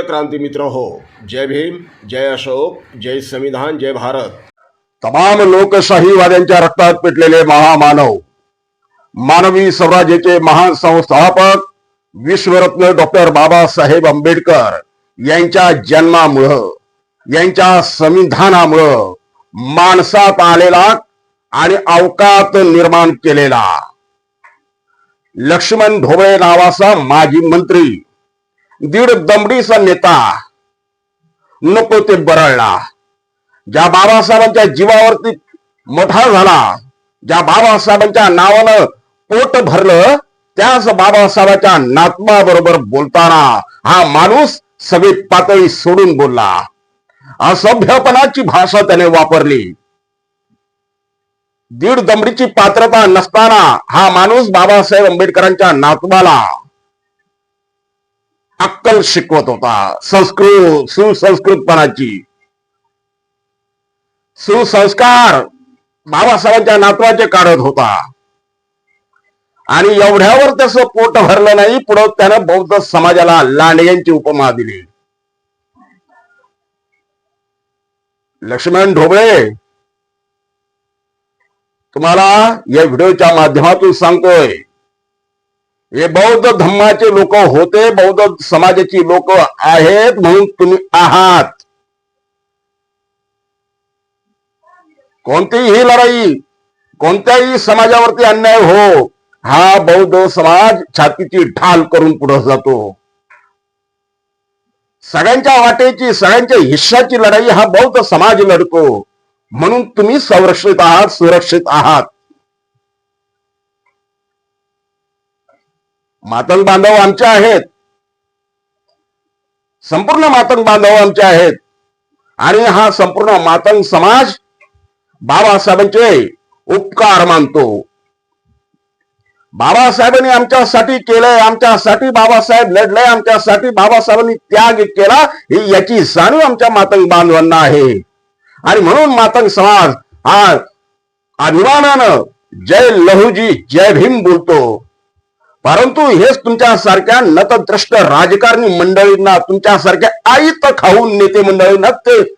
प्रिय क्रांती मित्र हो जय भीम जय अशोक जय संविधान जय भारत. तमाम लोकशाहीवाद्यांच्या रक्तात पेटलेले महामानव मानवी स्वराज्याचे महान संस्थापक विश्वरत्न डॉक्टर बाबासाहेब आंबेडकर यांच्या जन्मामुळं यांच्या संविधानामुळं माणसात आलेला आणि अवकात निर्माण केलेला. लक्ष्मण ढोबळे नावाचा माजी मंत्री दीड दमडीचा नेता नको ते बरळला. ज्या बाबासाहेबांच्या जीवावरती मोठा झाला ज्या बाबासाहेबांच्या नावानं पोट भरलं त्याच बाबासाहेबांच्या नातमाबरोबर बोलताना हा माणूस सगळी पातळी सोडून बोलला. असभ्यपणाची भाषा त्याने वापरली. दीड दमडीची पात्रता नसताना हा माणूस बाबासाहेब आंबेडकरांच्या नातवाला अक्कल शिकवत होता. संस्कृत सुसंस्कृतपणाची. सुसंस्कार बाबासाहेबांच्या नातवाचे काढत होता. आणि एवढ्यावर त्याचं पोट भरलं नाही पुढं त्यानं बौद्ध समाजाला लांडग्यांची उपमा दिली. लक्ष्मण ढोबळे तुम्हाला या व्हिडिओच्या माध्यमातून सांगतोय हे बौद्ध धम्माचे लोक होते बौद्ध समाजाची लोक आहेत म्हणून तुम्ही आहात. कोणतीही लढाई कोणत्याही समाजावरती अन्याय हो हा बौद्ध समाज छातीची ढाल करून पुढे जातो. सगळ्यांच्या वाटेची सगळ्यांच्या हिश्शाची लढाई हा बौद्ध समाज लढतो. म्हणून तुम्ही संरक्षित आहात सुरक्षित आहात. मातंग बांधव आमचे आहेत. संपूर्ण मातंग बांधव आमचे आहेत. आणि हा संपूर्ण मातंग समाज बाबासाहेबांचे उपकार मानतो. बाबासाहेबांनी आमच्यासाठी केलंय आमच्यासाठी बाबासाहेब लढले आमच्यासाठी बाबासाहेबांनी त्याग केला ही याची जाणीव आमच्या मातंग बांधवांना आहे. आणि म्हणून मातंग समाज हा अभिमानानं जय लहूजी जय भीम बोलतो. परंतु हेच तुमच्यासारख्या नतद्रष्ट राजकारणी मंडळींना तुमच्यासारख्या आईत खाऊन नेते मंडळींना ते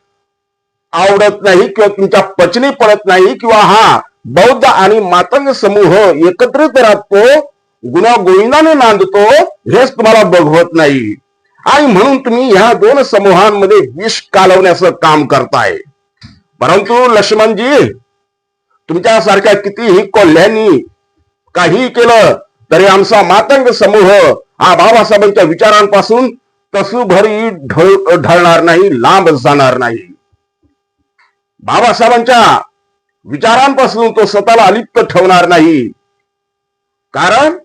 आवडत नाही किंवा तुमच्या पचनी पडत नाही किंवा हा बौद्ध आणि मातंग समूह एकत्रित राहतो गुन्हा गोविंदाने नांदतो हेच तुम्हाला बघवत नाही. आणि म्हणून तुम्ही ह्या दोन समूहांमध्ये विष कालवण्याचं काम करताय. परंतु लक्ष्मणजी तुमच्यासारख्या कितीही कोल्ह्यांनी काही केलं तरी आमचा मातंग समूह हा बाबासाहेबांच्या विचारांपासून तसूभरही ढळणार नाही लांब जाणार नाही. बाबासाहेबांच्या विचारांपासून तो स्वतःला अलिप्त ठेवणार नाही. कारण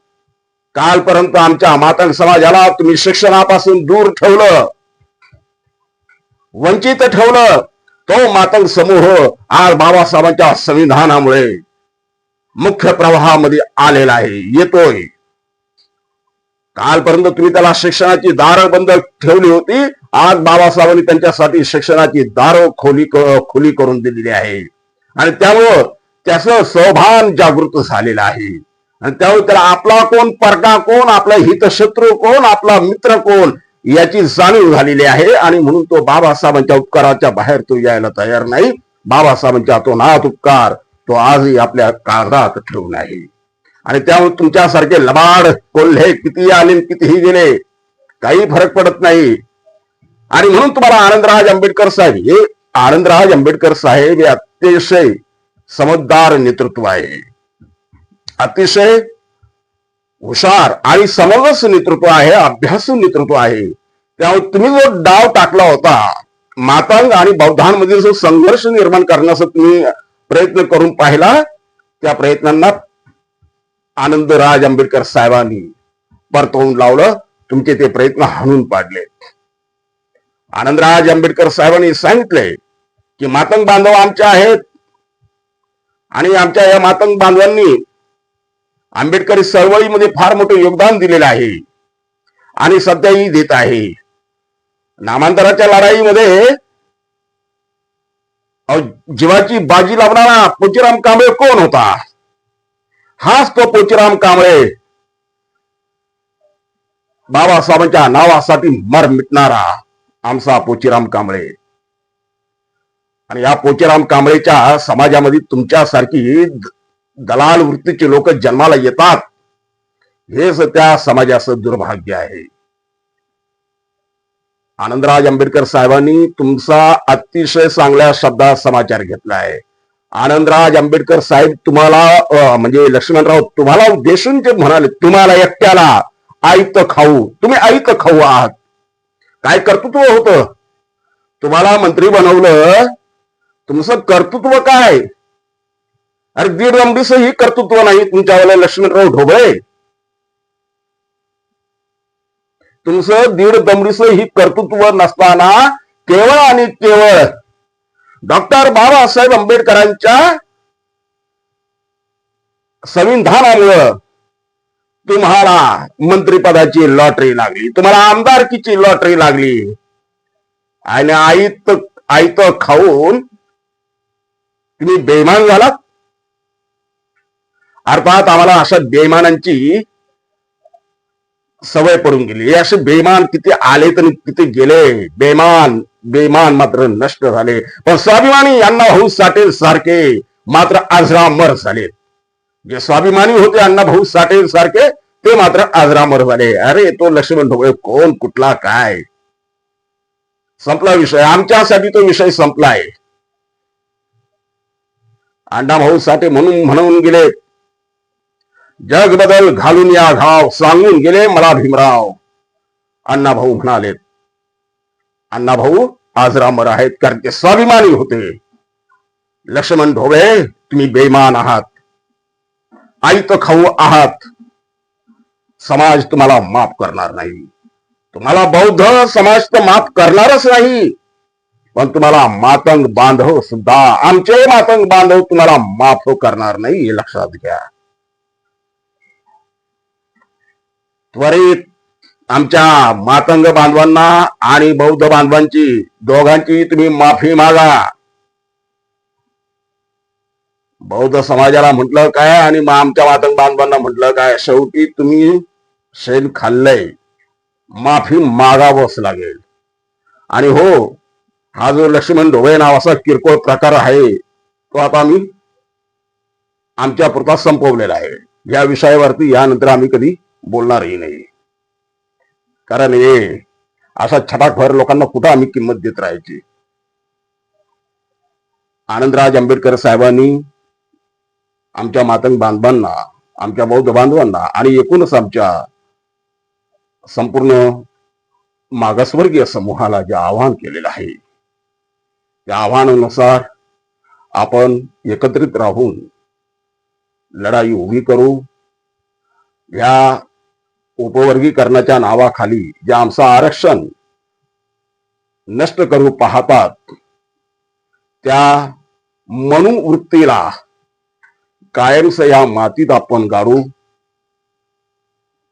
कालपर्यंत आमच्या मातंग समाजाला तुम्ही शिक्षणापासून दूर ठेवलं. वंचित ठेवलं. तो मातंग समूह आज बाबासाहेबांच्या संविधानामुळे मुख्य प्रवाहामध्ये आलेला आहे येतोय. कालपर्यंत तुम्ही त्याला शिक्षणाची दारं बंद ठेवली होती आज बाबासाहेबांनी त्यांच्यासाठी शिक्षणाची दारं खोली खुली करून दिलेली आहे. आणि त्यामुळं त्याचं स्वभान जागृत झालेलं आहे. आणि त्यामुळे त्याला आपला कोण परका कोण आपला हितशत्रू कोण आपला मित्र कोण याची जाणीव झालेली आहे. आणि म्हणून तो बाबासाहेबांच्या उपकाराच्या बाहेर तो यायला तयार नाही. बाबासाहेबांच्या तो नात उपकार. तो आजही आपल्या काळात ठेवून आहे. आणि त्यामुळे तुमच्यासारखे लबाड कोल्हे किती आले कितीही गेले काही फरक पडत नाही. आणि म्हणून तुम्हाला आनंदराज आंबेडकर साहेब हे आनंदराज आंबेडकर साहेब हे अतिशय समजदार नेतृत्व आहे. अतिशय हुशार आणि समंजस नेतृत्व आहे अभ्यासू नेतृत्व आहे. त्यामुळे तुम्ही जो डाव टाकला होता मातंग आणि बौद्धांमध्ये जो संघर्ष निर्माण करण्याचं तुम्ही प्रयत्न करून पाहिला त्या प्रयत्नांना आनंद राज आंबेडकर साहेबांनी परतवून लावलं तुमचे ते प्रयत्न हाणून पाडले. आनंदराज आंबेडकर साहेबांनी सांगितले की मातंग बांधव आमचे आहेत आणि आमच्या या मातंग बांधवांनी आंबेडकरी चळवळीमध्ये फार मोठं योगदान दिलेलं आहे आणि सध्याही देत आहे. नामांतराच्या लढाईमध्ये जीवाची बाजी लावणारा पोचीराम कांबळे कोण होता? हाच तो पोचीराम कांबळे. बाबासाहेबांच्या नावासाठी मर मिटणारा आमचा पोचीराम कांबळे. आणि या पोचीराम कांबळेच्या समाजामध्ये तुमच्यासारखी दलाल वृत्तीचे लोक जन्माला येतात. हेच त्या समाजाचं दुर्भाग्य आहे. आनंदराज आंबेडकर साहेबांनी तुमचा अतिशय चांगल्या शब्दात समाचार घेतला आहे आनंदराज आंबेडकर साहेब तुम्हाला म्हणजे लक्ष्मणराव तुम्हाला उद्देशून जे म्हणाले तुम्हाला एकट्याला आईत खाऊ तुम्ही आईत खाऊ आहात. काय कर्तृत्व होतं? तुम्हाला मंत्री बनवलं तुमचं कर्तृत्व काय? अरे दीड रमडीच ही कर्तृत्व नाही तुमच्यावाला लक्ष्मणराव ढोबळे. तुमचं दीड दमडीच ही कर्तृत्व नसताना केवळ आणि केवळ डॉक्टर बाबासाहेब आंबेडकरांच्या संविधानामुळं तुम्हाला मंत्रिपदाची लॉटरी लागली तुम्हाला आमदारकीची लॉटरी लागली. आणि आईत आईत खाऊन तुम्ही बेमान झालात. अर्थात आम्हाला अशा बेमानांची सवय पडून गेली. हे असे बेमान किती आले तर किती गेले. बेमान बेमान मात्र नष्ट झाले. पण स्वाभिमानी यांना भाऊ साठे सारखे. मात्र आजरामर झाले. जे स्वाभिमानी होते अण्णा भाऊ साठे सारखे ते मात्र आजरामर झाले. अरे तो लक्ष्मण ढोबळे कोण कुठला काय? संपला विषय. आमच्यासाठी तो विषय संपलाय. अण्णा भाऊ साठे म्हणून म्हणून गेले. जग बदल घालून या घाव सांगून गेले मला भीमराव. अण्णा भाऊ म्हणाले अण्णा भाऊ आजरामर आहेत कारण ते स्वाभिमानी होते. लक्ष्मण ढोबे तुम्ही बेमान आहात. तर खाऊ आहात. समाज तुम्हाला माफ करणार नाही. तुम्हाला बौद्ध समाज तर माफ करणारच नाही. पण तुम्हाला मातंग बांधव सुद्धा आमचे मातंग बांधव तुम्हाला माफ करणार नाही हे लक्षात घ्या. त्वरित आमच्या मातंग बांधवांना आणि बौद्ध बांधवांची दोघांची तुम्ही माफी मागा. बौद्ध समाजाला म्हटलं काय आणि मग आमच्या मातंग बांधवांना म्हटलं काय? शेवटी तुम्ही शेण खाल्लंय. माफी मागावंच लागेल. आणि हो हा जो लक्ष्मण ढोबळे नावाचा किरकोळ प्रकार आहे तो आता आम्ही आमच्या पुरता संपवलेला आहे. या विषयावरती यानंतर आम्ही कधी बोलणारही नाही. कारण हे अशा छटाकभर लोकांना कुठं आम्ही किंमत देत राहायची? आनंदराज आंबेडकर साहेबांनी आमच्या मातंग बांधवांना आमच्या बौद्ध बांधवांना आणि एकूणच आमच्या संपूर्ण मागासवर्गीय समूहाला जे आव्हान केलेलं आहे त्या आव्हानानुसार आपण एकत्रित राहून लढाई उभी करू. या उपवर्गीकरणाच्या नावाखाली जे आमचं आरक्षण नष्ट करू पाहतात त्या मनुवृत्तीला कायमच या मातीत आपण गाडू.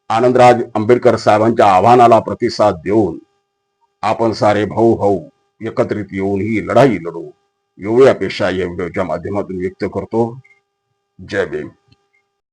आनंदराज आंबेडकर साहेबांच्या आव्हानाला प्रतिसाद देऊन आपण सारे भाऊ भाऊ एकत्रित येऊन ही लढाई लढू. एवढी अपेक्षा या व्हिडिओच्या माध्यमातून व्यक्त करतो. जय भीम.